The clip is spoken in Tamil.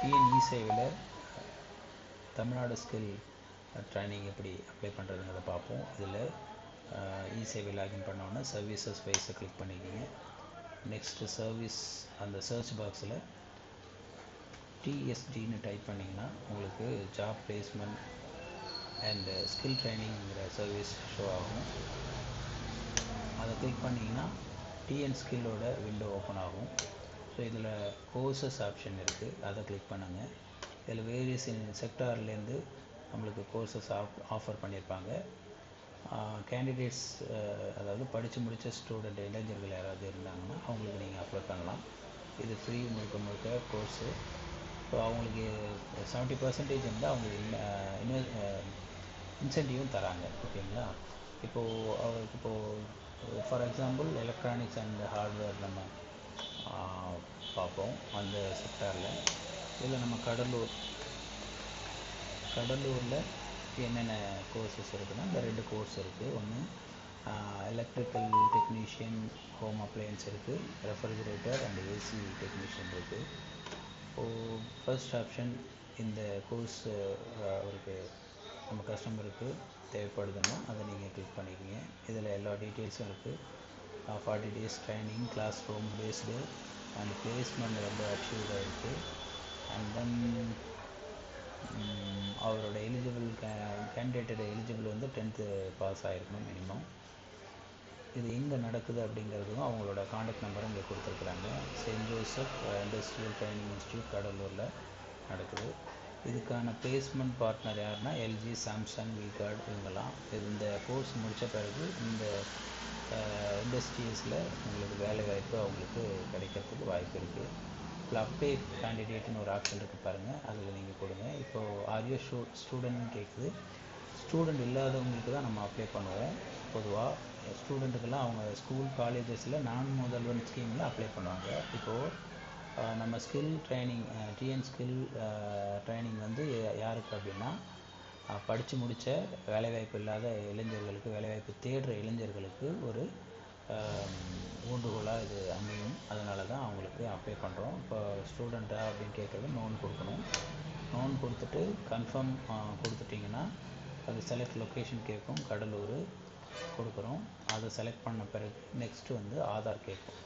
பிஎன்இ சேவையில் தமிழ்நாடு ஸ்கில் ட்ரைனிங் எப்படி அப்ளை பண்ணுறதுங்கிறத பார்ப்போம். இதில் இ சேவை லாகின் பண்ணோன்னே சர்வீசஸ் வைஸை கிளிக் பண்ணிக்கிங்க. நெக்ஸ்ட்டு சர்வீஸ் அந்த சர்ச் பாக்ஸில் டிஎஸ்டின்னு டைப் பண்ணிங்கன்னா உங்களுக்கு ஜாப் பிளேஸ்மெண்ட் அண்டு ஸ்கில் ட்ரைனிங்கிற சர்வீஸ் ஷோ ஆகும். அதை கிளிக் பண்ணிங்கன்னா டிஎன் ஸ்கில்லோட விண்டோ ஓப்பன் ஆகும். ஸோ இதில் கோர்சஸ் ஆப்ஷன் இருக்குது அதை கிளிக் பண்ணுங்கள் இதில் வேரியஸ் செக்டார்லேருந்து நம்மளுக்கு கோர்சஸ் ஆஃப் ஆஃபர் பண்ணியிருப்பாங்க கேண்டிடேட்ஸ் அதாவது படித்து முடித்த ஸ்டூடெண்ட் இளைஞர்கள் யாராவது இருந்தாங்கன்னா அவங்களுக்கு நீங்கள் அப்ளை பண்ணலாம். இது ஃப்ரீ முழுக்க முழுக்க கோர்ஸு ஸோ அவங்களுக்கு செவன்ட்டி பர்சன்டேஜ் வந்து அவங்க இன்வெ இன்சென்டிவும் தராங்க. ஓகேங்களா? இப்போது அவருக்கு இப்போது for example electronics and hardware நம்ம பார்ப்போம். அந்த செக்டாரில் இதில் நம்ம கடலூர். கடலூரில் என்னென்ன கோர்சஸ் இருக்குன்னா இந்த ரெண்டு கோர்ஸ் இருக்குது ஒன்று எலக்ட்ரிக்கல் டெக்னீஷியன் ஹோம் அப்ளையன்ஸ் இருக்குது ரெஃப்ரிஜரேட்டர் அண்ட் ஏசி டெக்னீஷியன் இருக்குது இப்போது ஃபர்ஸ்ட் ஆப்ஷன் இந்த கோர்ஸ் அவருக்கு நம்ம கஸ்டமருக்கு தேவைப்படுதுன்னா அதை நீங்கள் கிளிக் பண்ணிக்கிங்க. இதில் எல்லா டீட்டெயில்ஸும் இருக்குது forty days training class room based and placement ரொம்ப அச்சீவ் ஆகிருக்கு அண்ட் தென் அவரோட எலிஜிபிள் கே கேண்டிடேட்டோட எலிஜிபிள் வந்து டென்த்து பாஸ் ஆகிருக்கணும் மினிமம் இது எங்கே நடக்குது அப்படிங்கிறதும் அவங்களோட காண்டாக்ட் நம்பரும் இங்கே கொடுத்துருக்குறாங்க. Saint Joseph Industrial Training Institute கடலூரில் நடக்குது. இதுக்கான பிளேஸ்மெண்ட் பார்ட்னர் யாருன்னா எல்ஜி சாம்சங் விகார்டு இவங்கெல்லாம். இந்த கோர்ஸ் முடித்த பிறகு இந்த இண்டஸ்ட்ரீஸில் உங்களுக்கு வேலை வாய்ப்பு அவங்களுக்கு கிடைக்கிறதுக்கு வாய்ப்பு இருக்குது இப்போ அப்ளை கேண்டிடேட்னு ஒரு ஆப்ஷன் இருக்குது பாருங்கள் அதில் நீங்கள் கொடுங்க இப்போது ஆரியோ ஸ்டூ ஸ்டூடெண்ட்னு கேட்குது ஸ்டூடெண்ட் இல்லாதவங்களுக்கு தான் நம்ம அப்ளை பண்ணுவோம். பொதுவாக ஸ்டூடெண்ட்டுக்கெல்லாம் அவங்க ஸ்கூல் காலேஜஸில் நான் முதல்வன் ஸ்கீமில் அப்ளை பண்ணுவாங்க. இப்போது நம்ம skill training TN skill training வந்து யாருக்கு அப்படின்னா படித்து முடித்த வேலைவாய்ப்பு இல்லாத இளைஞர்களுக்கு வேலைவாய்ப்பு தேடுற இளைஞர்களுக்கு ஒரு ஊன்றுகோலாக இது அமையும். அதனால தான் அவங்களுக்கு அப்ளை பண்ணுறோம் இப்போ ஸ்டூடெண்ட்டாக அப்படின்னு கேட்குறது நோன் கொடுக்கணும். நோன் கொடுத்துட்டு கன்ஃபார்ம் கொடுத்துட்டிங்கன்னா அது செலக்ட் லொக்கேஷன் கேட்கும். கடலூர் கொடுக்குறோம். அதை செலக்ட் பண்ண பிறகு நெக்ஸ்ட்டு வந்து ஆதார் கேட்கும்.